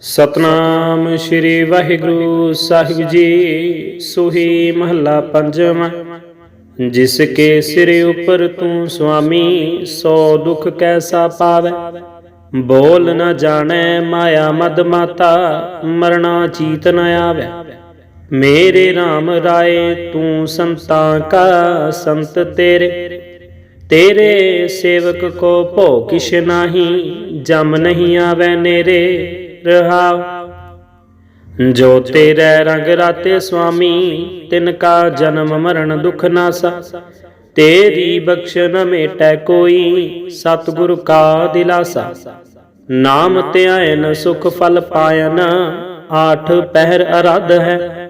ਸਤਨਾਮ ਸ੍ਰੀ ਵਾਹਿਗੁਰੂ ਸਾਹਿਬ ਜੀ, ਸੁਹੀ ਮਹੱਲਾ ਪੰਜਵਾਂ, ਜਿਸ ਕੇ ਸਿਰ ਉਪਰ ਤੂੰ ਸੁਆਮੀ, ਸੋ ਦੁਖ ਕੈਸਾ ਪਾਵੈ? ਬੋਲ ਨਾ ਜਾਣੈ ਮਾਇਆ ਮਦ ਮਾਤਾ, ਮਰਣਾ ਚੀਤ ਨ ਆਵੈ। ਮੇਰੇ RAM ਰਾਏ, ਤੂੰ ਸੰਤਾਂ ਕਾ ਸੰਤ ਤੇਰੇ। ਤੇਰੇ ਸੇਵਕ ਕੋ ਭੋ ਕਿਛ ਨਾਹੀ, ਜਮ ਨਹੀਂ ਆਵੈ ਨੇਰੇ। ਰਹਾਉ ਜੋ ਤੇਰੇ ਰੰਗ ਰਾਤੇ ਸੁਆਮੀ, ਤਿਨ ਕਾ ਜਨਮ ਮਰਨ ਦੁਖ ਨਾਸਾ। ਤੇਰੀ ਬਖਸ਼ ਨ ਮੇਟੈ ਕੋਈ, ਸਤਿਗੁਰ ਕਾ ਦਿਲਾਸਾ। ਨਾਮ ਧਿਆਇਨ ਸੁਖ ਫਲ ਪਾਇਨ, ਆਠ ਪਹਿਰ ਅਰਧ ਹੈ।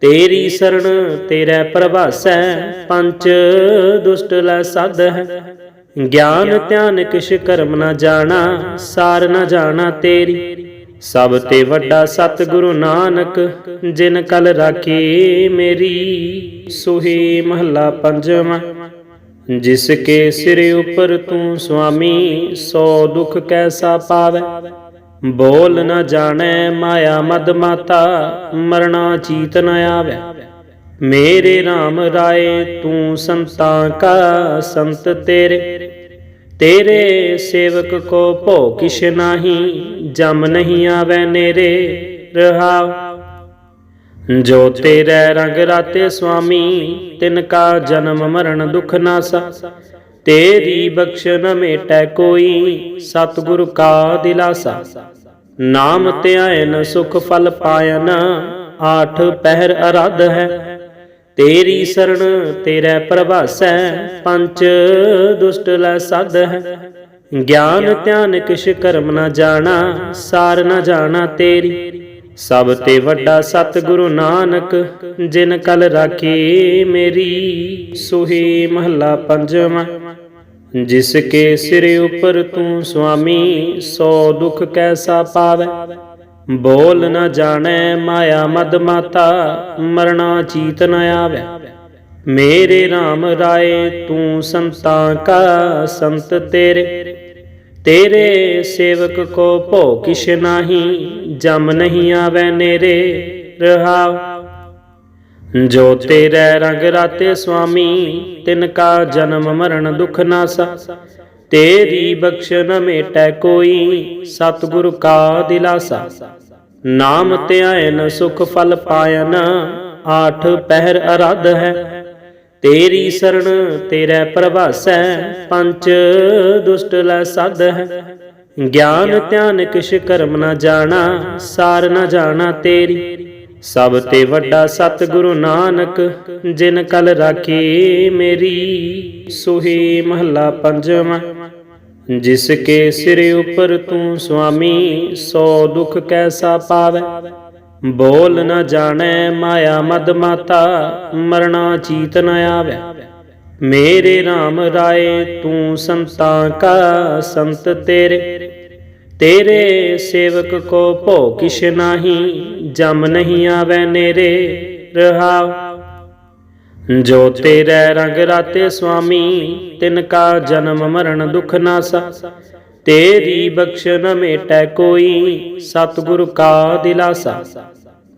ਤੇਰੀ ਸਰਣ ਤੇਰੇ ਪ੍ਰਭਾਸੈ ਪੰਚ ਦੁਸ਼ਟ ਲੈ ਸਦ ਹੈ। ਗਿਆਨ ਧਿਆਨ ਕਿਛ ਕਰਮ ਨਾ ਜਾਣਾ, ਸਾਰ ਨਾ ਜਾਣਾ ਤੇਰੀ। ਸਭ ਤੇ ਵੱਡਾ ਸਤਿਗੁਰੂ ਨਾਨਕ, ਜਿਨ ਕਲ ਰਾਖੀ ਮੇਰੀ, ਸੁਹੀ ਮਹੱਲਾ ਪੰਜਵਾਂ। ਜਿਸ ਕੇ ਸਿਰ ਉਪਰ ਤੂੰ ਸੁਆਮੀ, ਸੋ ਦੁਖ ਕੈਸਾ ਪਾਵੈ? ਬੋਲ ਨ ਜਾਣੈ ਮਾਇਆ ਮਦ ਮਾਤਾ, ਮਰਣਾ ਚੀਤ ਨ ਆਵੈ। ਮੇਰੇ RAM ਰਾਏ, ਤੂੰ ਸੰਤਾਂ ਕਾ ਸੰਤ ਤੇਰੇ। ਤੇਰੇ ਸੇਵਕ ਕੋ ਭੋ ਕਿਛ ਨਾਹੀ, ਜਮ ਨਹੀਂ ਆਵੈ ਨੇਰੇ ਰਹਾਉ ਜੋ ਤੇਰੇ ਰੰਗ ਰਾਤੇ ਸੁਆਮੀ, ਤਿਨ ਕਾ ਜਨਮ ਮਰਨ ਦੁਖ ਨਾਸਾ। ਤੇਰੀ ਬਖਸ਼ ਨ ਮੇਟੈ ਕੋਈ, ਸਤਿਗੁਰ ਕਾ ਦਿਲਾਸਾ। ਨਾਮ ਧਿਆਇਨ ਸੁਖ ਫਲ ਪਾਇਨ ਆਠ ਪਹਿਰ ਅਰਧ ਹੈ। ਤੇਰੀ ਸਰਣ ਤੇਰੇ ਪ੍ਰਭਾਸੈ ਪੰਚ ਦੁਸ਼ਟ ਲੈ ਸਦ ਹੈ। ਗਿਆਨ ਧਿਆਨ ਕਿਛ ਕਰਮ ਨਾ ਜਾਣਾ, ਸਾਰ ਨਾ ਜਾਣਾ ਤੇਰੀ। ਸਭ ਤੇ ਵੱਡਾ ਸਤਿਗੁਰੂ ਨਾਨਕ, ਜਿਨ ਕਲ ਰਾਖੀ ਮੇਰੀ, ਸੁਹੀ ਮਹੱਲਾ ਪੰਜਵਾਂ। ਜਿਸ ਕੇ ਸਿਰ ਉਪਰ ਤੂੰ ਸੁਆਮੀ, ਸੋ ਦੁਖ ਕੈਸਾ ਪਾਵੈ। ਬੋਲ ਨ ਜਾਣੈ ਮਾਇਆ ਮਦ ਮਾਤਾ, ਮਰਣਾ ਚੀਤ ਨ ਆਵੈ। ਮੇਰੇ RAM ਰਾਏ ਤੂੰ ਸੰਤਾਂ ਕਾ ਸੰਤ ਤੇਰੇ। ਤੇਰੇ ਸੇਵਕ ਕੋ ਭੋ ਕਿਛ ਨਾਹੀ, ਜਮ ਨਹੀਂ ਆਵੈ ਨੇਰੇ ਰਹਾਉ। ਜੋ ਤੇਰੇ ਰੰਗ ਰਾਤੇ ਸੁਆਮੀ, ਤਿਨ ਕਾ ਜਨਮ ਮਰਨ ਦੁਖ ਨਾਸਾ। ਤੇਰੀ ਬਖਸ਼ ਨ ਮੇਟੈ ਕੋਈ, ਸਤਿਗੁਰ ਕਾ ਦਿਲਾਸਾ। ਨਾਮ ਧਿਆਇਨ ਸੁਖ ਫਲ ਪਾਇਨ, ਆਠ ਪਹਿਰ ਅਰਧ ਹੈ। ਤੇਰੀ ਸਰਣ ਤੇਰੇ ਪ੍ਰਭਾਸੈ ਪੰਚ ਦੁਸ਼ਟ ਲੈ ਸਦ ਹੈ। ਗਿਆਨ ਧਿਆਨ ਕਿਛ ਕਰਮ ਨਾ ਜਾਣਾ, ਸਾਰ ਨਾ ਜਾਣਾ ਤੇਰੀ। ਸਭ ਤੇ ਵੱਡਾ ਸਤਿਗੁਰੂ ਨਾਨਕ, ਜਿਨ ਕਲ ਰਾਖੀ ਮੇਰੀ, ਸੁਹੀ ਮਹੱਲਾ ਪੰਜਵਾਂ। ਜਿਸ ਕੇ ਸਿਰ ਉਪਰ ਤੂੰ ਸੁਆਮੀ, ਸੋ ਦੁਖ ਕੈਸਾ ਪਾਵੈ? ਬੋਲ ਨ ਜਾਣੈ ਮਾਇਆ ਮਦ ਮਾਤਾ, ਮਰਣਾ ਚੀਤ ਨ ਆਵੈ। ਮੇਰੇ RAM ਰਾਏ, ਤੂੰ ਸੰਤਾਂ ਕਾ ਸੰਤ ਤੇਰੇ। ਤੇਰੇ ਸੇਵਕ ਕੋ ਭੋ ਕਿਛ ਨਾਹੀ, ਜਮ ਨਹੀਂ ਆਵੈ ਨੇਰੇ, ਰਹਾਉ। ਜੋ ਤੇਰੇ ਰੰਗ ਰਾਤੇ ਸੁਆਮੀ, ਤਿਨ ਕਾ ਜਨਮ ਮਰਨ ਦੁਖ ਨਾਸਾ। ਤੇਰੀ ਬਖਸ਼ ਨ ਮੇਟੈ ਕੋਈ, ਸਤਿਗੁਰ ਕਾ ਦਿਲਾਸਾ।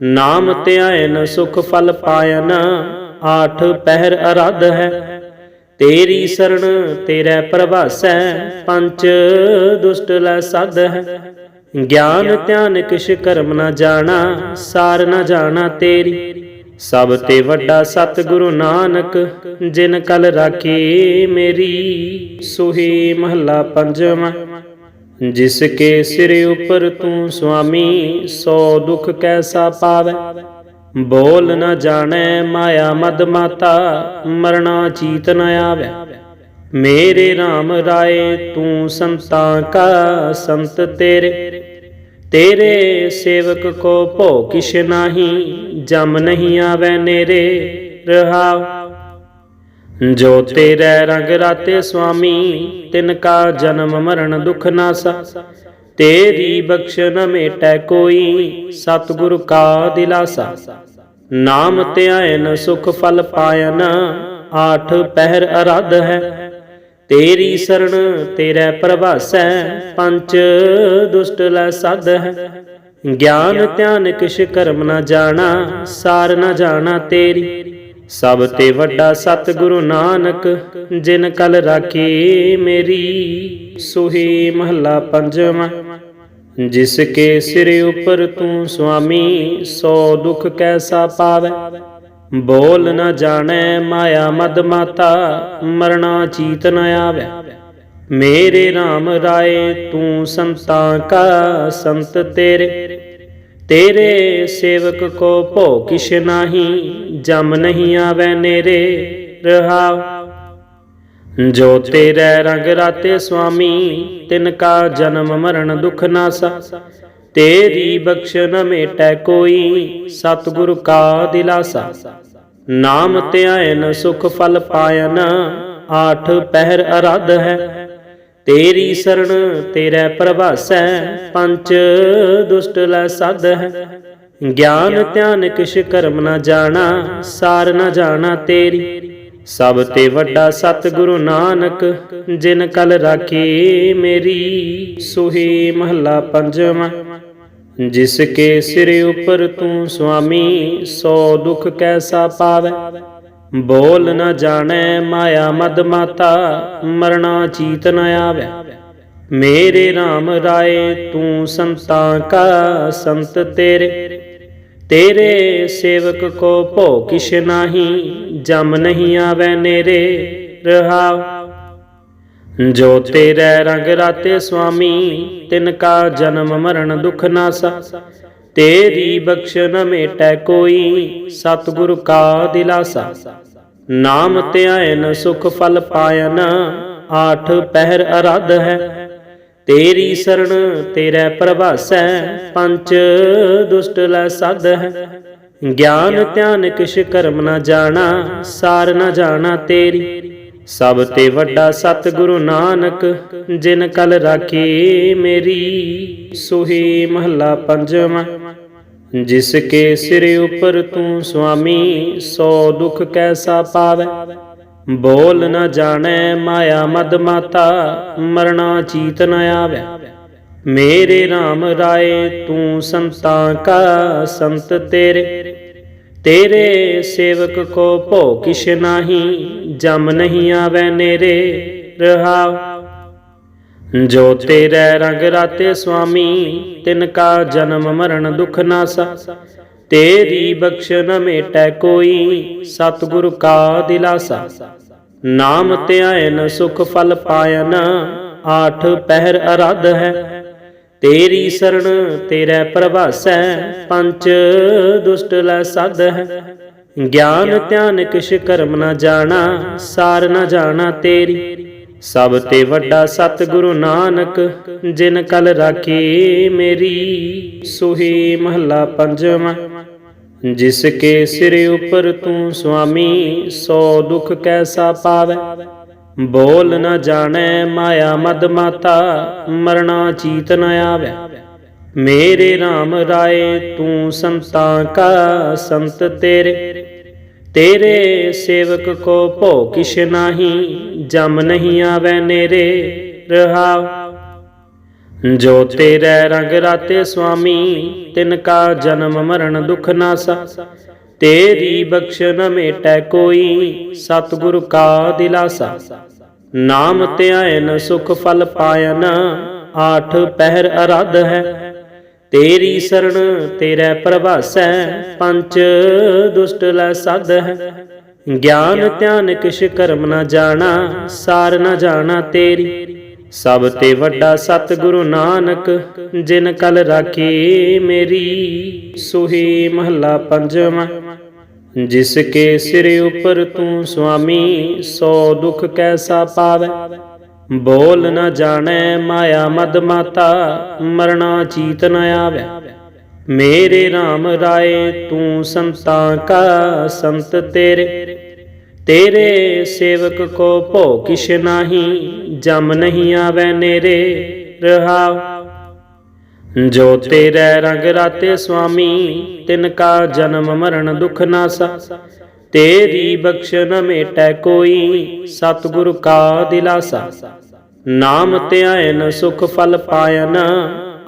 ਨਾਮ ਧਿਆਇਨ ਸੁਖ ਫਲ ਪਾਇਨ, ਆਠ ਪਹਿਰ ਅਰਧ ਹੈ। ਤੇਰੀ ਸਰਣ ਤੇਰੇ ਪ੍ਰਭਾਸੈ ਪੰਚ ਦੁਸ਼ਟ ਲੈ ਸਦ ਹੈ। ਗਿਆਨ ਧਿਆਨ ਕਿਛ ਕਰਮ ਨਾ ਜਾਣਾ, ਸਾਰ ਨਾ ਜਾਣਾ ਤੇਰੀ। ਸਭ ਤੇ ਵੱਡਾ ਸਤਿਗੁਰੂ ਨਾਨਕ, ਜਿਨ ਕਲ ਰਾਖੇ ਮੇਰੀ, ਸੁਹੀ ਮਹੱਲਾ ਪੰਜਵਾਂ। ਜਿਸ ਕੇ ਸਿਰ ਉਪਰ ਤੂੰ ਸੁਆਮੀ, ਸੋ ਦੁਖ ਕੈਸਾ ਪਾਵੈ। ਬੋਲ ਨ ਜਾਣੈ ਮਾਇਆ ਮਦ ਮਾਤਾ, ਮਰਣਾ ਚੀਤ ਨ ਆਵੈ। ਮੇਰੇ RAM ਰਾਏ, ਤੂੰ ਸੰਤਾਂ ਕਾ ਸੰਤ ਤੇਰੇ। ਤੇਰੇ ਸੇਵਕ ਕੋ ਭੋ ਕਿਛ ਨਾਹੀ, ਜਮ ਨਹੀਂ ਆਵੈ ਨੇਰੇ ਰਹਾਉ। ਜੋ ਤੇਰੇ ਰੰਗ ਰਾਤੇ ਸੁਆਮੀ, ਤਿਨ ਕਾ ਜਨਮ ਮਰਨ ਦੁਖ ਨਾਸਾ। ਤੇਰੀ ਬਖਸ਼ ਨ ਮੇਟੈ ਕੋਈ, ਸਤਿਗੁਰ ਕਾ ਦਿਲਾਸਾ। ਨਾਮ ਧਿਆਇਨ ਸੁਖ ਫਲ ਪਾਇਨ ਆਠ ਪਹਿਰ ਅਰਧ ਹੈ। ਤੇਰੀ ਸਰਣ ਤੇਰੇ ਪ੍ਰਭਾਸੈ ਪੰਚ ਦੁਸ਼ਟ ਲੈ ਸਾਧ ਹੈ। ਗਿਆਨ ਧਿਆਨ ਕਿਛ ਕਰਮ ਨਾ ਜਾਣਾ, ਸਾਰ ਨਾ ਜਾਣਾ ਤੇਰੀ। ਸਭ ਤੇ ਵੱਡਾ ਸਤਿਗੁਰੂ ਨਾਨਕ, ਜਿਨ ਕਲ ਰਾਖੀ ਮੇਰੀ, ਸੁਹੀ ਮਹੱਲਾ ਪੰਜਵਾਂ। ਜਿਸ ਕੇ ਸਿਰ ਉਪਰ ਤੂੰ ਸੁਆਮੀ, ਸੋ ਦੁਖ ਕੈਸਾ ਪਾਵੈ। ਬੋਲ ਨ ਜਾਣੈ ਮਾਇਆ ਮਦ ਮਾਤਾ, ਮਰਣਾ ਚੀਤ ਨ ਆਵੈ। ਮੇਰੇ RAM ਰਾਏ ਤੂੰ ਸੰਤਾਂ ਕਾ ਸੰਤ ਤੇਰੇ। ਤੇਰੇ ਸੇਵਕ ਕੋ ਭੋ ਕਿਛ ਨਾਹੀ, ਜਮ ਨਹੀਂ ਆਵੈ ਨੇਰੇ ਰਹਾਉ। ਜੋ ਤੇਰੇ ਰੰਗ ਰਾਤੇ ਸੁਆਮੀ ਤਿਨ ਕਾ ਜਨਮ ਮਰਨ ਦੁਖ ਨਾਸਾ। ਤੇਰੀ ਬਖਸ਼ ਮੇਟੈ ਕੋਈ, ਸਤਿਗੁਰ ਕਾ ਦਿਲਾਸਾ। ਨਾਮ ਧਿਆਇਨ ਸੁਖ ਫਲ ਪਾਇਨ, ਆਠ ਪਹਿਰ ਅਰਧ ਹੈ। ਤੇਰੀ ਸਰਣ ਤੇਰੇ ਪ੍ਰਭਾਸੈ ਪੰਚ ਦੁਸ਼ਟ ਲੈ ਸਦ ਹੈ। ਗਿਆਨ ਧਿਆਨ ਕਿਛ ਕਰਮ ਨਾ ਜਾਣਾ, ਸਾਰ ਨਾ ਜਾਣਾ ਤੇਰੀ। ਸਭ ਤੇ ਵੱਡਾ ਸਤਿਗੁਰੂ ਨਾਨਕ, ਜਿਨ ਕਲ ਰਾਖੀ ਮੇਰੀ, ਸੁਹੀ ਮਹੱਲਾ ਪੰਜਵਾਂ। ਜਿਸ ਕੇ ਸਿਰ ਉਪਰ ਤੂੰ ਸੁਆਮੀ, ਸੋ ਦੁਖ ਕੈਸਾ ਪਾਵੈ? ਬੋਲ ਨ ਜਾਣੈ ਮਾਇਆ ਮਦ ਮਾਤਾ, ਮਰਣਾ ਚੀਤ ਨ ਆਵੈ। ਮੇਰੇ RAM ਰਾਏ, ਤੂੰ ਸੰਤਾਂ ਕਾ ਸੰਤ ਤੇਰੇ। ਤੇਰੇ ਸੇਵਕ ਕੋ ਭੋ ਕਿਛ ਨਾਹੀ, ਜਮ ਨਹੀਂ ਆਵੈ ਨੇਰੇ ਰਹਾਉ। ਜੋ ਤੇਰੇ ਰੰਗ ਰਾਤੇ ਸੁਆਮੀ, ਤਿਨ ਕਾ ਜਨਮ ਮਰਨ ਦੁਖ ਨਾਸਾ। ਤੇਰੀ ਬਖਸ਼ ਨ ਮੇਟੈ ਕੋਈ, ਸਤਿਗੁਰ ਕਾ ਦਿਲਾਸਾ। ਨਾਮ ਧਿਆਇਨ ਸੁਖ ਫਲ ਪਾਇਨ, ਆਠ ਪਹਿਰ ਅਰਧ ਹੈ। ਤੇਰੀ ਸਰਣ ਤੇਰੇ ਪ੍ਰਭਾਸੈ ਪੰਚ ਦੁਸ਼ਟ ਲੈ ਸਾਧ ਹੈ। ਗਿਆਨ ਧਿਆਨ ਕਿਛ ਕਰਮ ਨਾ ਜਾਣਾ, ਸਾਰ ਨਾ ਜਾਣਾ ਤੇਰੀ। ਸਭ ਤੇ ਵੱਡਾ ਸਤਿਗੁਰੂ ਨਾਨਕ, ਜਿਨ ਕਲ ਰਾਖੀ ਮੇਰੀ, ਸੁਹੀ ਮਹੱਲਾ ਪੰਜਵਾਂ। ਜਿਸ ਕੇ ਸਿਰ ਉਪਰ ਤੂੰ ਸੁਆਮੀ, ਸੋ ਦੁਖ ਕੈਸਾ ਪਾਵੈ। ਬੋਲ ਨ ਜਾਣੈ ਮਾਇਆ ਮਦ ਮਾਤਾ, ਮਰਣਾ ਚੀਤ ਨ ਆਵੈ। ਮੇਰੇ RAM ਰਾਏ ਤੂੰ ਸੰਤਾਂ ਕਾ ਸੰਤ ਤੇਰੇ। ਤੇਰੇ ਸੇਵਕ ਕੋ ਭੋ ਕਿਛ ਨਾਹੀ, ਜਮ ਨਹੀਂ ਆਵੈ ਨੇਰੇ ਰਹਾਉ। ਜੋ ਤੇਰੇ ਰੰਗ ਰਾਤੇ ਸੁਆਮੀ ਤਿਨ ਕਾ ਜਨਮ ਮਰਨ ਦੁਖ ਨਾਸਾ। ਤੇਰੀ ਬਖਸ਼ ਨ ਮੇਟੈ ਕੋਈ, ਸਤਿਗੁਰ ਕਾ ਦਿਲਾਸਾ। ਨਾਮ ਧਿਆਇਨ ਸੁਖ ਫਲ ਪਾਇਨ, ਆਠ ਪਹਿਰ ਅਰਧ ਹੈ। ਤੇਰੀ ਸਰਣ ਤੇਰੇ ਪ੍ਰਭਾਸੈ ਪੰਚ ਦੁਸ਼ਟ ਲੈ ਸਾਧ ਹੈ। ਗਿਆਨ ਧਿਆਨ ਕਿਛ ਕਰਮ ਨਾ ਜਾਣਾ, ਸਾਰ ਨਾ ਜਾਣਾ ਤੇਰੀ। ਸਭ ਤੇ ਵੱਡਾ ਸਤਿਗੁਰੂ ਨਾਨਕ, ਜਿਨ ਕਲ ਰਾਖੀ ਮੇਰੀ, ਸੁਹੀ ਮਹੱਲਾ ਪੰਜਵਾਂ। ਜਿਸ ਕੇ ਸਿਰ ਉਪਰ ਤੂੰ ਸੁਆਮੀ, ਸੋ ਦੁਖ ਕੈਸਾ ਪਾਵੈ? ਬੋਲ ਨ ਜਾਣੈ ਮਾਇਆ ਮਦ ਮਾਤਾ, ਮਰਣਾ ਚੀਤ ਨ ਆਵੈ। ਮੇਰੇ RAM ਰਾਏ, ਤੂੰ ਸੰਤਾਂ ਕਾ ਸੰਤ ਤੇਰੇ। ਤੇਰੇ ਸੇਵਕ ਕੋ ਭੋ ਕਿਛ ਨਾਹੀ, ਜਮ ਨਹੀਂ ਆਵੈ ਨੇਰੇ ਰਹਾਉ। ਜੋ ਤੇਰੇ ਰੰਗ ਰਾਤੇ ਸੁਆਮੀ, ਤਿਨ ਕਾ ਜਨਮ ਮਰਨ ਦੁਖ ਨਾਸਾ। ਤੇਰੀ ਬਖਸ਼ ਨ ਮੇਟੈ ਕੋਈ, ਸਤਿਗੁਰ ਕਾ ਦਿਲਾਸਾ। ਨਾਮ ਧਿਆਇਨ ਸੁਖ ਫਲ ਪਾਇਨ, ਆਠ ਪਹਿਰ ਅਰਧ ਹੈ। ਤੇਰੀ ਸਰਣ ਤੇਰੇ ਪ੍ਰਭਾਸੈ ਪੰਚ ਦੁਸ਼ਟ ਲੈ ਸਦ ਹੈ। ਗਿਆਨ ਧਿਆਨ ਕਿਛ ਕਰਮ ਨਾ ਜਾਣਾ, ਸਾਰ ਨਾ ਜਾਣਾ ਤੇਰੀ। ਸਭ ਤੇ ਵੱਡਾ ਸਤਿਗੁਰੂ ਨਾਨਕ, ਜਿਨ ਕਲ ਰਾਖੀ ਮੇਰੀ, ਸੁਹੀ ਮਹੱਲਾ ਪੰਜਵਾਂ। ਜਿਸ ਕੇ ਸਿਰ ਉਪਰ ਤੂੰ ਸੁਆਮੀ, ਸੋ ਦੁਖ ਕੈਸਾ ਪਾਵੈ? ਬੋਲ ਨਾ ਜਾਣੈ ਮਾਇਆ ਮਦ ਮਾਤਾ, ਮਰਣਾ ਚੀਤ ਨ ਆਵੈ। ਮੇਰੇ RAM ਰਾਏ ਤੂੰ ਸੰਤਾਂ ਕਾ ਸੰਤ ਤੇਰੇ। ਤੇਰੇ ਸੇਵਕ ਕੋ ਭੋ ਕਿਛ ਨਾਹੀ, ਜਮ ਨਹੀਂ ਆਵੈ ਨੇਰੇ, ਰਹਾਉ। ਜੋ ਤੇਰੇ ਰੰਗ ਰਾਤੇ ਸੁਆਮੀ, ਤਿਨ ਕਾ ਜਨਮ ਮਰਨ ਦੁਖ ਨਾਸਾ। ਤੇਰੀ ਬਖਸ਼ ਨ ਮੇਟੈ ਕੋਈ, ਸਤਿਗੁਰ ਕਾ ਦਿਲਾਸਾ। ਨਾਮ ਧਿਆਇਨ ਸੁਖ ਫਲ ਪਾਇਨ,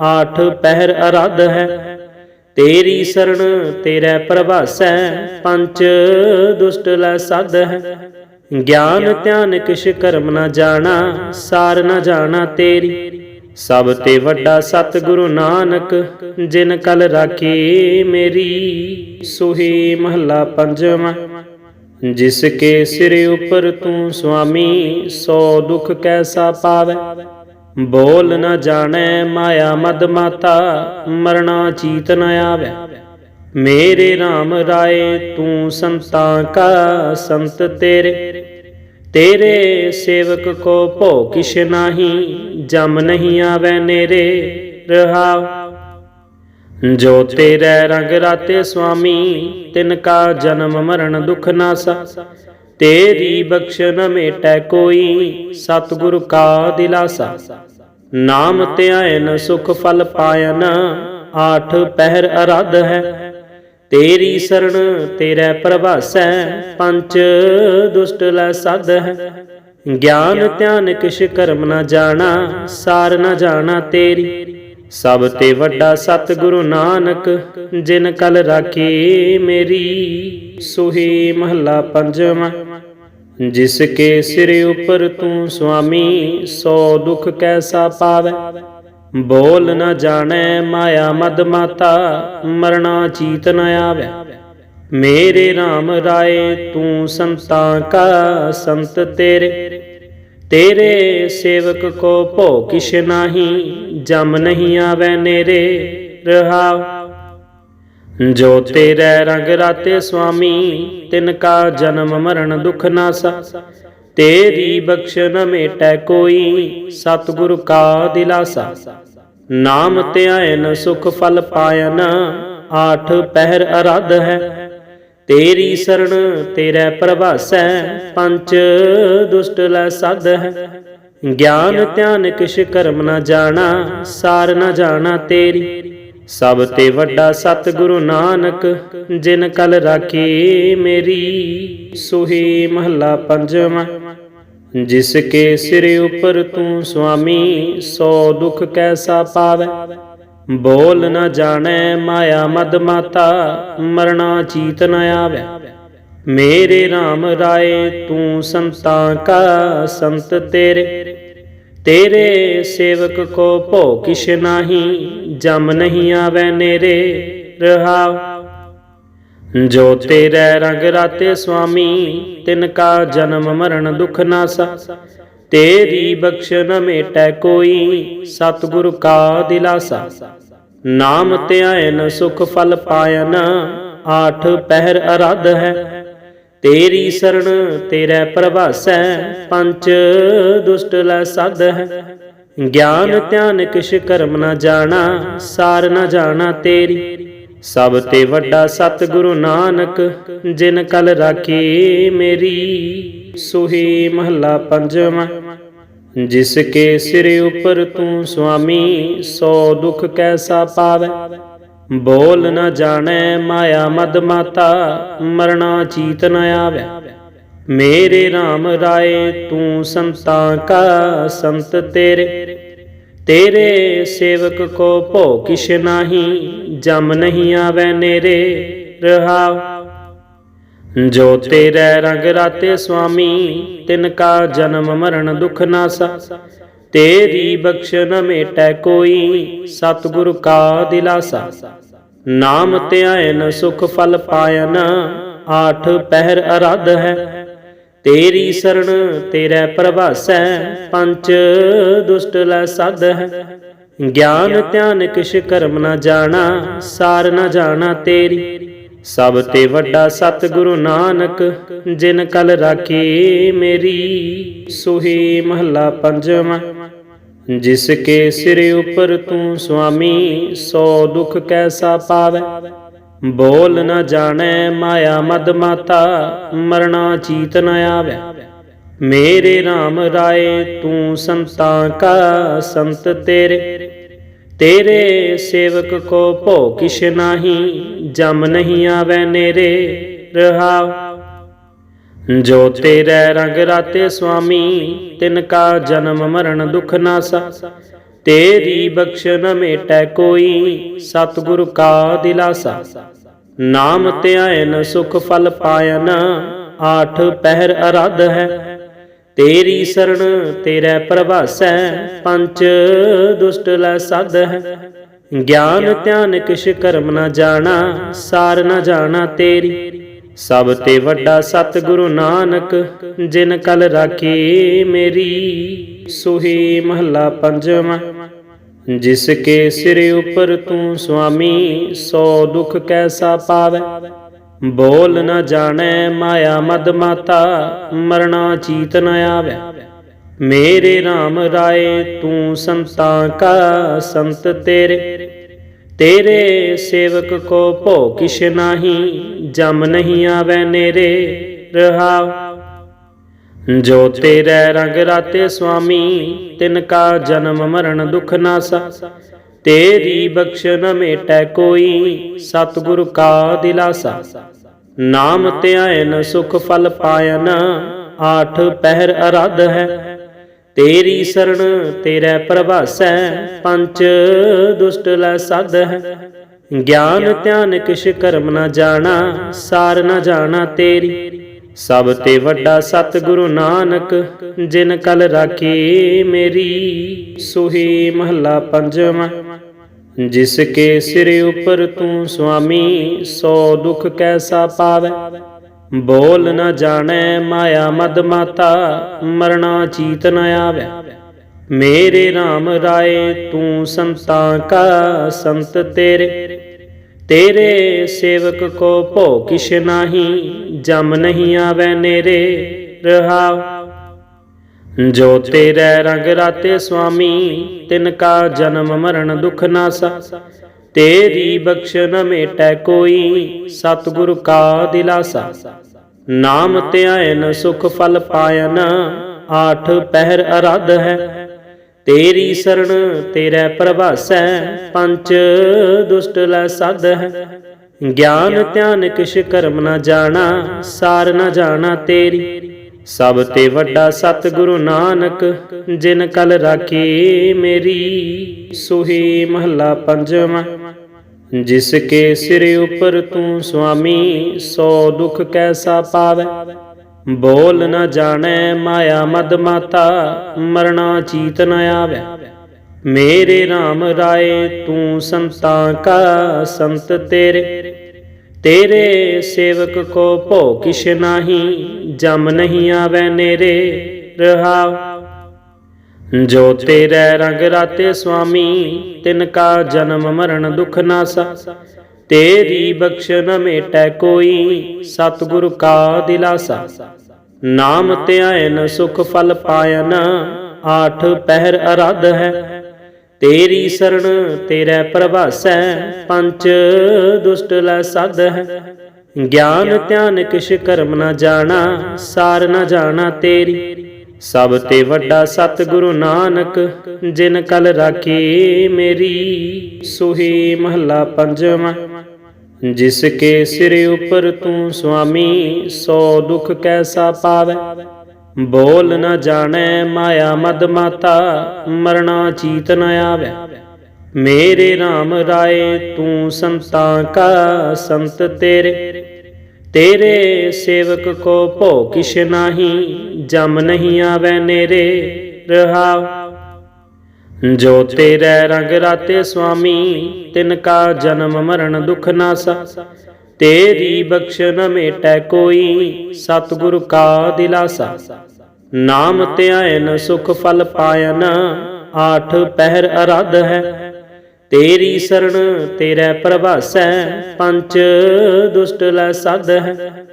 ਆਠ ਪਹਿਰ ਅਰਧ ਹੈ। ਤੇਰੀ ਸਰਣ ਤੇਰੇ ਪ੍ਰਭਾਸੈ ਪੰਚ ਦੁਸ਼ਟ ਲੈ ਸਦ ਹੈ। ਗਿਆਨ ਧਿਆਨ ਕਿਛ ਕਰਮ ਨਾ ਜਾਣਾ, ਸਾਰ ਨਾ ਜਾਣਾ ਤੇਰੀ। ਸਭ ਤੇ ਵੱਡਾ ਸਤਿਗੁਰੂ ਨਾਨਕ, ਜਿਨ ਕਲ ਰਾਖੀ ਮੇਰੀ, ਸੁਹੀ ਮਹੱਲਾ ਪੰਜਵਾਂ। ਜਿਸ ਕੇ ਸਿਰ ਉਪਰ ਤੂੰ ਸੁਆਮੀ, ਸੋ ਦੁਖ ਕੈਸਾ ਪਾਵੇ। ਬੋਲ ਨ ਜਾਣੈ ਮਾਇਆ ਮਦ ਮਾਤਾ, ਮਰਣਾ ਚੀਤ ਨ ਆਵੇ। ਮੇਰੇ RAM ਰਾਏ ਤੂੰ ਸੰਤਾਂ ਕਾ ਸੰਤ ਤੇਰੇ। ਤੇਰੇ ਸੇਵਕ ਕੋ ਭੋ ਕਿਛ ਨਾਹੀ, ਜਮ ਨਹੀਂ ਆਵੇ ਨੇਰੇ ਰਹਾਉ। ਜੋ ਤੇਰੇ ਰੰਗ ਰਾਤੇ ਸੁਆਮੀ, ਤਿਨ ਕਾ ਜਨਮ ਮਰਨ ਦੁਖ ਨਾਸਾ। ਤੇਰੀ ਬਖਸ਼ ਨ ਮੇਟੈ ਕੋਈ, ਸਤਿਗੁਰ ਕਾ ਦਿਲਾਸਾ। ਨਾਮ ਧਿਆਇਨ ਸੁਖ ਫਲ ਪਾਇਨ ਆਠ ਪਹਿਰ ਅਰਧ ਹੈ। ਤੇਰੀ ਸਰਣ ਤੇਰੇ ਪ੍ਰਭਾਸੈ ਪੰਚ ਦੁਸ਼ਟ ਲੈ ਸਦ ਹੈ। ਗਿਆਨ ਧਿਆਨ ਕਿਛ ਕਰਮ ਨਾ ਜਾਣਾ ਸਾਰ ਨਾ ਜਾਣਾ ਤੇਰੀ। ਸਭ ਤੇ ਵੱਡਾ ਸਤਿਗੁਰੂ ਨਾਨਕ ਜਿਨ ਕਲ ਰਾਖੀ ਮੇਰੀ ਸੁਹੀ ਮਹੱਲਾ ਪੰਜਵਾਂ। ਜਿਸ ਕੇ ਸਿਰ ਉਪਰ ਤੂੰ ਸੁਆਮੀ, ਸੋ ਦੁਖ ਕੈਸਾ ਪਾਵੇ? ਬੋਲ ਨ ਜਾਣੈ ਮਾਇਆ ਮਦ ਮਾਤਾ, ਮਰਣਾ ਚੀਤ ਨ ਆਵੇ। ਮੇਰੇ RAM ਰਾਏ, ਤੂੰ ਸੰਤਾਂ ਕਾ ਸੰਤ ਤੇਰੇ। ਤੇਰੇ ਸੇਵਕ ਕੋ ਭੋ ਕਿਛ ਨਾਹੀ, ਜਮ ਨਹੀਂ ਆਵੇ ਨੇਰੇ ਰਹਾਉ। ਜੋ ਤੇਰੇ ਰੰਗ ਰਾਤੇ ਸੁਆਮੀ, ਤਿਨ ਕਾ ਜਨਮ ਮਰਨ ਦੁਖ ਨਾਸਾ। ਤੇਰੀ ਬਖਸ਼ ਨ ਮੇਟੈ ਕੋਈ, ਸਤਿਗੁਰ ਕਾ ਦਿਲਾਸਾ। ਨਾਮ ਧਿਆਇਨ ਸੁਖ ਫਲ ਪਾਇਨ, ਆਠ ਪਹਿਰ ਅਰਧ ਹੈ। ਤੇਰੀ ਸਰਣ ਤੇਰੇ ਪ੍ਰਭਾਸੈ ਪੰਚ ਦੁਸ਼ਟ ਲੈ ਸਦ ਹੈ। ਗਿਆਨ ਧਿਆਨ ਕਿਛ ਕਰਮ ਨਾ ਜਾਣਾ, ਸਾਰ ਨਾ ਜਾਣਾ ਤੇਰੀ। ਸਭ ਤੇ ਵੱਡਾ ਸਤਿਗੁਰੂ ਨਾਨਕ, ਜਿਨ ਕਲ ਰਾਖੀ ਮੇਰੀ, ਸੁਹੀ ਮਹੱਲਾ ਪੰਜਵਾਂ। ਜਿਸ ਕੇ ਸਿਰ ਉਪਰ ਤੂੰ ਸੁਆਮੀ, ਸੋ ਦੁਖ ਕੈਸਾ ਪਾਵੇ? ਬੋਲ ਨ ਜਾਣੈ ਮਾਇਆ ਮਦ ਮਾਤਾ, ਮਰਣਾ ਚੀਤ ਨ ਆਵੇ। ਮੇਰੇ RAM ਰਾਏ ਤੂੰ ਸੰਤਾਂ ਕਾ ਸੰਤ ਤੇਰੇ। ਤੇਰੇ ਸੇਵਕ ਕੋ ਭੋ ਕਿਛ ਨਾਹੀ, ਜਮ ਨਹੀਂ ਆਵੇ ਨੇਰੇ ਰਹਾਉ। ਜੋ ਤੇਰੇ ਰੰਗ ਰਾਤੇ ਸੁਆਮੀ, ਤਿਨ ਕਾ ਜਨਮ ਮਰਨ ਦੁਖ ਨਾਸਾ। ਤੇਰੀ ਬਖਸ਼ ਨ ਮੇਟੈ ਕੋਈ, ਸਤਿਗੁਰ ਕਾ ਦਿਲਾਸਾ। ਨਾਮ ਧਿਆਇਨ ਸੁਖ ਫਲ ਪਾਇਨ, ਆਠ ਪਹਿਰ ਅਰਧ ਹੈ। ਤੇਰੀ ਸਰਣ ਤੇਰੇ ਪ੍ਰਭਾਸੈ ਪੰਚ ਦੁਸ਼ਟ ਲੈ ਸਦ ਹੈ। ਗਿਆਨ ਧਿਆਨ ਕਿਛ ਕਰਮ ਨਾ ਜਾਣਾ, ਸਾਰ ਨਾ ਜਾਣਾ ਤੇਰੀ। ਸਭ ਤੇ ਵੱਡਾ ਸਤਿਗੁਰੂ ਨਾਨਕ, ਜਿਨ ਕਲ ਰਾਖੀ ਮੇਰੀ, ਸੁਹੀ ਮਹੱਲਾ ਪੰਜਵਾਂ। ਜਿਸ ਕੇ ਸਿਰ ਉਪਰ ਤੂੰ ਸੁਆਮੀ, ਸੋ ਦੁਖ ਕੈਸਾ ਪਾਵੇ। ਬੋਲ ਨ ਜਾਣੈ ਮਾਇਆ ਮਦ ਮਾਤਾ, ਮਰਣਾ ਚੀਤ ਨ ਆਵੇ। ਮੇਰੇ RAM ਰਾਏ ਤੂੰ ਸੰਤਾਂ ਕਾ ਸੰਤ ਤੇਰੇ। ਤੇਰੇ ਸੇਵਕ ਕੋ ਭੋ ਕਿਛ ਨਾਹੀ, ਜਮ ਨਹੀਂ ਆਵੇ ਨੇਰੇ ਰਹਾਉ। ਜੋ ਤੇਰੇ ਰੰਗ ਰਾਤੇ ਸੁਆਮੀ ਤਿਨ ਕਾ ਜਨਮ ਮਰਨ ਦੁਖ ਨਾਸਾ। ਤੇਰੀ ਬਖਸ਼ ਨ ਮੇਟੈ ਕੋਈ, ਸਤਿਗੁਰ ਕਾ ਦਿਲਾਸਾ। ਨਾਮ ਧਿਆਇਨ ਸੁਖ ਫਲ ਪਾਇਨ, ਆਠ ਪਹਿਰ ਅਰਧ ਹੈ। ਤੇਰੀ ਸਰਣ ਤੇਰੇ ਪ੍ਰਭਾਸੈ ਪੰਚ ਦੁਸ਼ਟ ਲੈ ਸਦ ਹੈ। ਗਿਆਨ ਧਿਆਨ ਕਿਛ ਕਰਮ ਨਾ ਜਾਣਾ, ਸਾਰ ਨਾ ਜਾਣਾ ਤੇਰੀ। ਸਭ ਤੇ ਵੱਡਾ ਸਤਿਗੁਰੂ ਨਾਨਕ, ਜਿਨ ਕਲ ਰਾਖੀ ਮੇਰੀ, ਸੁਹੀ ਮਹੱਲਾ ਪੰਜਵਾਂ। ਜਿਸ ਕੇ ਸਿਰ ਉਪਰ ਤੂੰ ਸੁਆਮੀ, ਸੋ ਦੁਖ ਕੈਸਾ ਪਾਵੇ? ਬੋਲ ਨ ਜਾਣੈ ਮਾਇਆ ਮਦ ਮਾਤਾ, ਮਰਣਾ ਚੀਤ ਨ ਆਵੇ। ਮੇਰੇ RAM ਰਾਏ, ਤੂੰ ਸੰਤਾਂ ਕਾ ਸੰਤ ਤੇਰੇ। ਤੇਰੇ ਸੇਵਕ ਕੋ ਭੋ ਕਿਛ ਨਾਹੀ, ਜਮ ਨਹੀਂ ਆਵੇ ਨੇਰੇ ਰਹਾਉ। ਜੋ ਤੇਰੇ ਰੰਗ ਰਾਤੇ ਸੁਆਮੀ, ਤਿਨ ਕਾ ਜਨਮ ਮਰਨ ਦੁਖ ਨਾਸਾ। ਤੇਰੀ ਬਖਸ਼ ਨ ਮੇਟੈ ਕੋਈ, ਸਤਿਗੁਰ ਕਾ ਦਿਲਾਸਾ। ਨਾਮ ਧਿਆਇਨ ਸੁਖ ਫਲ ਪਾਇਨ, ਆਠ ਪਹਿਰ ਅਰਧ ਹੈ। ਤੇਰੀ ਸਰਣ ਤੇਰੇ ਪ੍ਰਭਾਸੈ ਪੰਚ ਦੁਸ਼ਟ ਲੈ ਸਦ ਹੈ। ਗਿਆਨ ਧਿਆਨ ਕਿਛ ਕਰਮ ਨਾ ਜਾਣਾ, ਸਾਰ ਨਾ ਜਾਣਾ ਤੇਰੀ। ਸਭ ਤੇ ਵੱਡਾ ਸਤਿਗੁਰੂ ਨਾਨਕ, ਜਿਨ ਕਲ ਰਾਖੀ ਮੇਰੀ, ਸੁਹੀ ਮਹੱਲਾ ਪੰਜਵਾਂ। ਜਿਸ ਕੇ ਸਿਰ ਉਪਰ ਤੂੰ ਸੁਆਮੀ, ਸੋ ਦੁਖ ਕੈਸਾ ਪਾਵੇ? ਬੋਲ ਨ ਜਾਣੈ ਮਾਇਆ ਮਦ ਮਾਤਾ, ਮਰਣਾ ਚੀਤ ਨ ਆਵੇ। ਮੇਰੇ RAM ਰਾਏ, ਤੂੰ ਸੰਤਾਂ ਕਾ ਸੰਤ ਤੇਰੇ। ਤੇਰੇ ਸੇਵਕ ਕੋ ਭੋ ਕਿਛ ਨਾਹੀ, ਜਮ ਨਹੀਂ ਆਵੇ ਨੇਰੇ, ਰਹਾਉ। ਜੋ ਤੇਰੇ ਰੰਗ ਰਾਤੇ ਸੁਆਮੀ, ਤਿਨ ਕਾ ਜਨਮ ਮਰਨ ਦੁਖ ਨਾਸਾ। ਤੇਰੀ ਬਖਸ਼ ਨ ਮੇਟੈ ਕੋਈ, ਸਤਿਗੁਰ ਕਾ ਦਿਲਾਸਾ। ਨਾਮ ਧਿਆਇਨ ਸੁਖ ਫਲ ਪਾਇਨ, ਆਠ ਪਹਿਰ ਅਰਧ ਹੈ। ਤੇਰੀ ਸਰਣ ਤੇਰੇ ਪ੍ਰਭਾਸੈ ਪੰਚ ਦੁਸ਼ਟ ਲੈ ਸਦ ਹੈ। ਗਿਆਨ ਧਿਆਨ ਕਿਛ ਕਰਮ ਨਾ ਜਾਣਾ, ਸਾਰ ਨਾ ਜਾਣਾ ਤੇਰੀ। ਸਭ ਤੇ ਵੱਡਾ ਸਤਿਗੁਰੂ ਨਾਨਕ, ਜਿਨ ਕਲ ਰਾਖੀ ਮੇਰੀ, ਸੁਹੀ ਮਹੱਲਾ ਪੰਜਵਾਂ। ਜਿਸ ਕੇ ਸਿਰ ਉਪਰ ਤੂੰ ਸੁਆਮੀ, ਸੋ ਦੁਖ ਕੈਸਾ ਪਾਵੇ। ਬੋਲ ਨ ਜਾਣੈ ਮਾਇਆ ਮਦ ਮਾਤਾ, ਮਰਣਾ ਚੀਤ ਨ ਆਵੇ। ਮੇਰੇ RAM ਰਾਏ, ਤੂੰ ਸੰਤਾਂ ਕਾ ਸੰਤ ਤੇਰੇ। ਤੇਰੇ ਸੇਵਕ ਕੋ ਭੋ ਕਿਛ ਨਾਹੀ, ਜਮ ਨਹੀਂ ਆਵੇ ਨੇਰੇ ਰਹਾਉ। ਜੋ ਤੇਰੇ ਰੰਗ ਰਾਤੇ ਸੁਆਮੀ ਤਿਨ ਕਾ ਜਨਮ ਮਰਨ ਦੁਖ ਨਾਸਾ। ਤੇਰੀ ਬਖਸ਼ ਮੇਟੈ ਕੋਈ, ਸਤਿਗੁਰ ਕਾ ਦਿਲਾਸਾ। ਨਾਮ ਧਿਆਇਨ ਸੁਖ ਫਲ ਪਾਇਨ, ਆਠ ਪਹਿਰ ਅਰਧ ਹੈ। ਤੇਰੀ ਸਰਣ ਤੇਰੇ ਪ੍ਰਭਾਸੈ ਪੰਚ ਦੁਸ਼ਟ ਲੈ ਸਦ ਹੈ। ਗਿਆਨ ਧਿਆਨ ਕਿਛ ਕਰਮ ਨਾ ਜਾਣਾ, ਸਾਰ ਨਾ ਜਾਣਾ ਤੇਰੀ। ਸਭ ਤੇ ਵੱਡਾ ਸਤਿਗੁਰੂ ਨਾਨਕ, ਜਿਨ ਕਲ ਰਾਖੀ ਮੇਰੀ, ਸੁਹੀ ਮਹੱਲਾ ਪੰਜਵਾਂ। ਜਿਸ ਕੇ ਸਿਰ ਉਪਰ ਤੂੰ ਸੁਆਮੀ, ਸੋ ਦੁਖ ਕੈਸਾ ਪਾਵੇ? ਬੋਲ ਨ ਜਾਣੈ ਮਾਇਆ ਮਦ ਮਾਤਾ, ਮਰਣਾ ਚੀਤ ਨ ਆਵੇ। ਮੇਰੇ RAM ਰਾਏ, ਤੂੰ ਸੰਤਾਂ ਕਾ ਸੰਤ ਤੇਰੇ। ਤੇਰੇ ਸੇਵਕ ਕੋ ਭੋ ਕਿਛ ਨਾਹੀ, ਜਮ ਨਹੀਂ ਆਵੇ ਨੇਰੇ ਰਹਾਉ। ਜੋ ਤੇਰੇ ਰੰਗ ਰਾਤੇ ਸੁਆਮੀ, ਤਿਨ ਕਾ ਜਨਮ ਮਰਨ ਦੁਖ ਨਾਸਾ। ਤੇਰੀ ਬਖਸ਼ ਨ ਮੇਟੈ ਕੋਈ, ਸਤਿਗੁਰ ਕਾ ਦਿਲਾਸਾ। ਨਾਮ ਧਿਆਇਨ ਸੁਖ ਫਲ ਪਾਇਨ ਆਠ ਪਹਿਰ ਅਰਧ ਹੈ। ਤੇਰੀ ਸਰਣ ਤੇਰੇ ਪ੍ਰਭਾਸੈ ਪੰਚ ਦੁਸ਼ਟ ਲੈ ਸਦ ਹੈ। ਗਿਆਨ ਧਿਆਨ ਕਿਛ ਕਰਮ ਨਾ ਜਾਣਾ, ਸਾਰ ਨਾ ਜਾਣਾ ਤੇਰੀ। ਸਭ ਤੇ ਵੱਡਾ ਸਤਿਗੁਰੂ ਨਾਨਕ, ਜਿਨ ਕਲ ਰਾਖੀ ਮੇਰੀ, ਸੁਹੀ ਮਹੱਲਾ ਪੰਜਵਾਂ। ਜਿਸ ਕੇ ਸਿਰ ਉਪਰ ਤੂੰ ਸੁਆਮੀ, ਸੋ ਦੁਖ ਕੈਸਾ ਪਾਵੇ। ਬੋਲ ਨ ਜਾਣੈ ਮਾਇਆ ਮਦ ਮਾਤਾ, ਮਰਣਾ ਚੀਤ ਨ ਆਵੇ। ਮੇਰੇ RAM ਰਾਏ ਤੂੰ ਸੰਤਾਂ ਕਾ ਸੰਤ ਤੇਰੇ। ਤੇਰੇ ਸੇਵਕ ਕੋ ਭੋ ਕਿਛ ਨਾਹੀ, ਜਮ ਨਹੀਂ ਆਵੇ ਨੇਰੇ ਰਹਾਉ। ਜੋ ਤੇਰੇ ਰੰਗ ਰਾਤੇ ਸੁਆਮੀ, ਤਿਨ ਕਾ ਜਨਮ ਮਰਨ ਦੁਖ ਨਾਸਾ। ਤੇਰੀ ਬਖਸ਼ ਨ ਮੇਟੈ ਕੋਈ, ਸਤਿਗੁਰ ਕਾ ਦਿਲਾਸਾ। ਨਾਮ ਧਿਆਇਨ ਸੁਖ ਫਲ ਪਾਇਨ, ਆਠ ਪਹਿਰ ਅਰਧ ਹੈ। ਤੇਰੀ ਸਰਣ ਤੇਰੇ ਪ੍ਰਭਾਸੈ ਪੰਚ ਦੁਸ਼ਟ ਲੈ ਸਦ ਹੈ।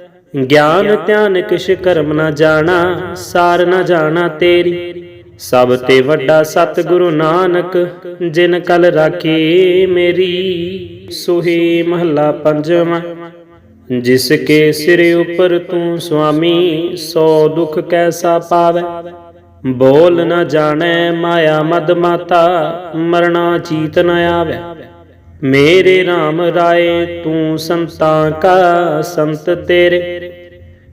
ਗਿਆਨ ਧਿਆਨ ਕਿਛ ਕਰਮ ਨਾ ਜਾਣਾ, ਸਾਰ ਨਾ ਜਾਣਾ ਤੇਰੀ। ਸਭ ਤੇ ਵੱਡਾ ਸਤਿਗੁਰੂ ਨਾਨਕ, ਜਿਨ ਕਲ ਰਾਖੀ ਮੇਰੀ, ਸੁਹੀ ਮਹੱਲਾ ਪੰਜਵਾਂ। ਜਿਸ ਕੇ ਸਿਰ ਉਪਰ ਤੂੰ ਸੁਆਮੀ, ਸੋ ਦੁਖ ਕੈਸਾ ਪਾਵੇ? ਬੋਲ ਨਾ ਜਾਣੈ ਮਾਇਆ ਮਦ ਮਾਤਾ, ਮਰਣਾ ਚੀਤ ਨ ਆਵੇ। ਮੇਰੇ RAM ਰਾਏ, ਤੂੰ ਸੰਤਾਂ ਕਾ ਸੰਤ ਤੇਰੇ।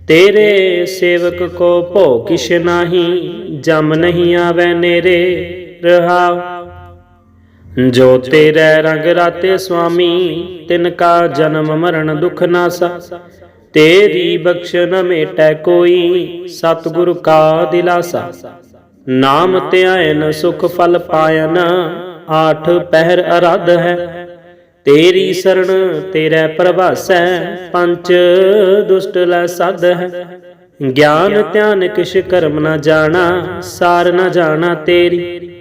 ਤੇਰੇ ਸੇਵਕ ਕੋ ਭੋ ਕਿਛ ਨਾਹੀ, ਜਮ ਨਹੀਂ ਆਵੈ ਨੇਰੇ, ਰਹਾਉ। ਜੋ ਤੇਰੇ ਰੰਗ ਰਾਤੇ ਸੁਆਮੀ, ਤਿਨ ਕਾ ਜਨਮ ਮਰਨ ਦੁਖ ਨਾਸਾ। ਤੇਰੀ ਬਖਸ਼ ਨ ਮੇਟੈ ਕੋਈ, ਸਤਿਗੁਰ ਕਾ ਦਿਲਾਸਾ। ਨਾਮ ਧਿਆਇਨ ਸੁਖ ਫਲ ਪਾਇਨ, ਆਠ ਪਹਿਰ ਅਰਧ ਹੈ। ਤੇਰੀ ਸਰਣ ਤੇਰੇ ਪ੍ਰਭਾਸੈ ਪੰਚ ਦੁਸ਼ਟ ਲੈ ਸਦ ਹੈ। ਗਿਆਨ ਧਿਆਨ ਕਿਛ ਕਰਮ ਨਾ ਜਾਣਾ, ਸਾਰ ਨਾ ਜਾਣਾ ਤੇਰੀ।